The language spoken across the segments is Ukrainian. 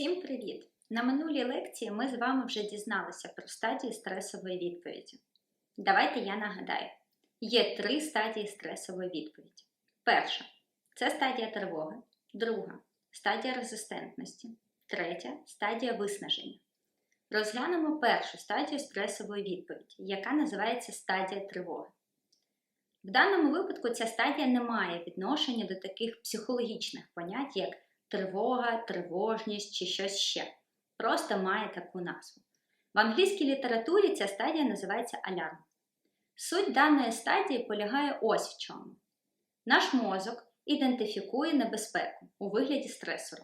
Всім привіт! На минулій лекції ми з вами вже дізналися про стадії стресової відповіді. Давайте я нагадаю: є три стадії стресової відповіді. Перша це стадія тривоги, друга стадія резистентності, третя стадія виснаження. Розглянемо першу стадію стресової відповіді, яка називається стадія тривоги. В даному випадку ця стадія не має відношення до таких психологічних понять, як тривога, тривожність чи щось ще. Просто має таку назву. В англійській літературі ця стадія називається алярм. Суть даної стадії полягає ось в чому. Наш мозок ідентифікує небезпеку у вигляді стресору.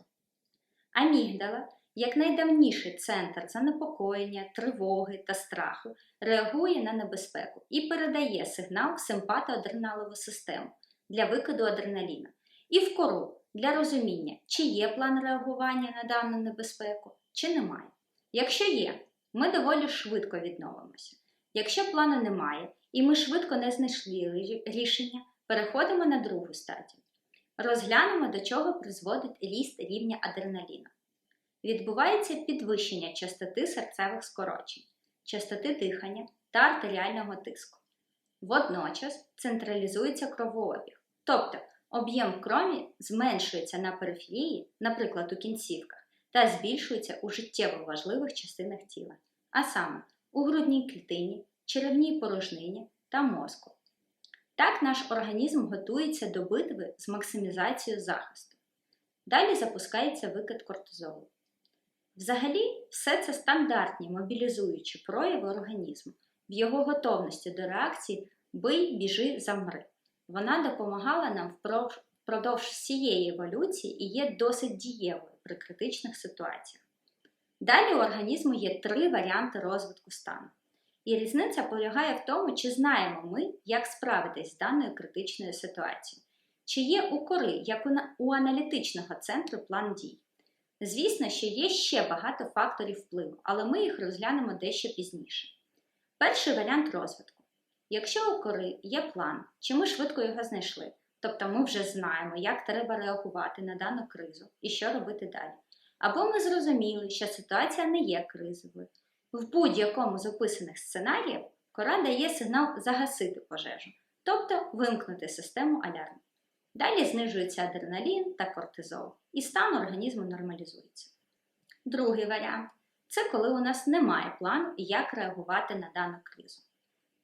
Амігдала, як найдавніший центр занепокоєння, тривоги та страху, реагує на небезпеку і передає сигнал в симпатоадреналову систему для викиду адреналіна і в кору для розуміння, чи є план реагування на дану небезпеку, чи немає. Якщо є, ми доволі швидко відновимося. Якщо плану немає і ми швидко не знайшли рішення, переходимо на другу стадію. Розглянемо, до чого призводить ріст рівня адреналіну. Відбувається підвищення частоти серцевих скорочень, частоти дихання та артеріального тиску. Водночас централізується кровообіг, тобто об'єм крові зменшується на периферії, наприклад, у кінцівках, та збільшується у життєво важливих частинах тіла, а саме у грудній клітині, черевній порожнині та мозку. Так наш організм готується до битви з максимізацією захисту. Далі запускається викид кортизолу. Взагалі, все це стандартні мобілізуючі прояви організму в його готовності до реакції бий, біжи, замри. Вона допомагала нам впродовж всієї еволюції і є досить дієвою при критичних ситуаціях. Далі у організму є три варіанти розвитку стану. І різниця полягає в тому, чи знаємо ми, як справитись з даною критичною ситуацією, чи є у кори, як у аналітичного центру план дій. Звісно, що є ще багато факторів впливу, але ми їх розглянемо дещо пізніше. Перший варіант розвитку. Якщо у кори є план, чи ми швидко його знайшли, тобто ми вже знаємо, як треба реагувати на дану кризу і що робити далі. Або ми зрозуміли, що ситуація не є кризовою. В будь-якому з описаних сценаріїв кора дає сигнал загасити пожежу, тобто вимкнути систему алярму. Далі знижується адреналін та кортизол, і стан організму нормалізується. Другий варіант це коли у нас немає плану, як реагувати на дану кризу.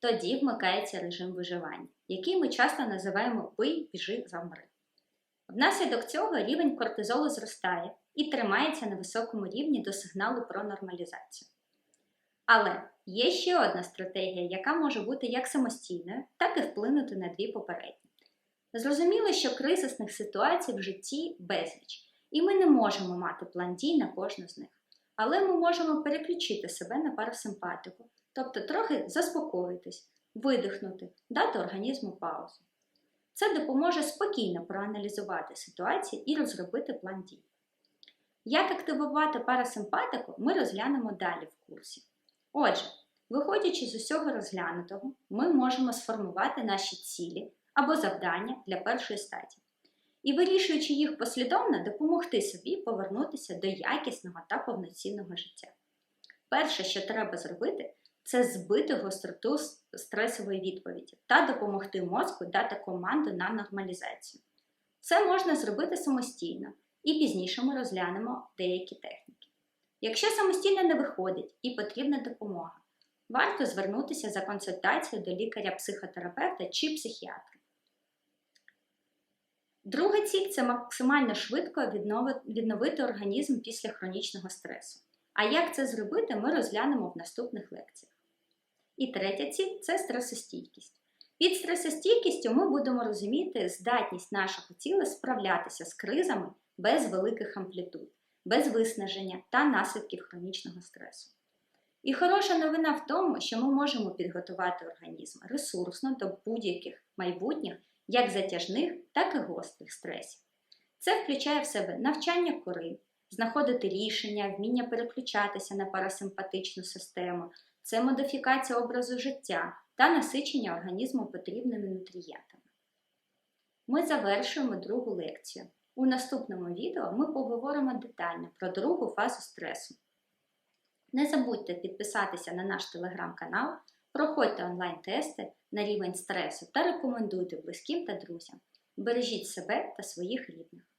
Тоді вмикається режим виживання, який ми часто називаємо бий, біжи, замри. Внаслідок цього рівень кортизолу зростає і тримається на високому рівні до сигналу про нормалізацію. Але є ще одна стратегія, яка може бути як самостійною, так і вплинути на дві попередні. Зрозуміло, що кризисних ситуацій в житті безліч, і ми не можемо мати план дій на кожну з них. Але ми можемо переключити себе на парасимпатику, тобто трохи заспокоїтись, видихнути, дати організму паузу. Це допоможе спокійно проаналізувати ситуацію і розробити план дій. Як активувати парасимпатику, ми розглянемо далі в курсі. Отже, виходячи з усього розглянутого, ми можемо сформувати наші цілі або завдання для першої стадії. І вирішуючи їх послідовно, допомогти собі повернутися до якісного та повноцінного життя. Перше, що треба зробити, це збити гостроту стресової відповіді та допомогти мозку дати команду на нормалізацію. Це можна зробити самостійно, і пізніше ми розглянемо деякі техніки. Якщо самостійно не виходить і потрібна допомога, варто звернутися за консультацією до лікаря-психотерапевта чи психіатра. Друга ціль це максимально швидко відновити організм після хронічного стресу. А як це зробити, ми розглянемо в наступних лекціях. І третя ціль це стресостійкість. Під стресостійкістю ми будемо розуміти здатність нашого тіла справлятися з кризами без великих амплітуд, без виснаження та наслідків хронічного стресу. І хороша новина в тому, що ми можемо підготувати організм ресурсно до будь-яких майбутніх як затяжних, так і гострих стресів. Це включає в себе навчання кори, знаходити рішення, вміння переключатися на парасимпатичну систему, це модифікація образу життя та насичення організму потрібними нутрієнтами. Ми завершуємо другу лекцію У наступному відео ми поговоримо детально про другу фазу стресу. Не забудьте підписатися на наш телеграм-канал, проходьте онлайн-тести на рівень стресу та рекомендуйте близьким та друзям. Бережіть себе та своїх рідних.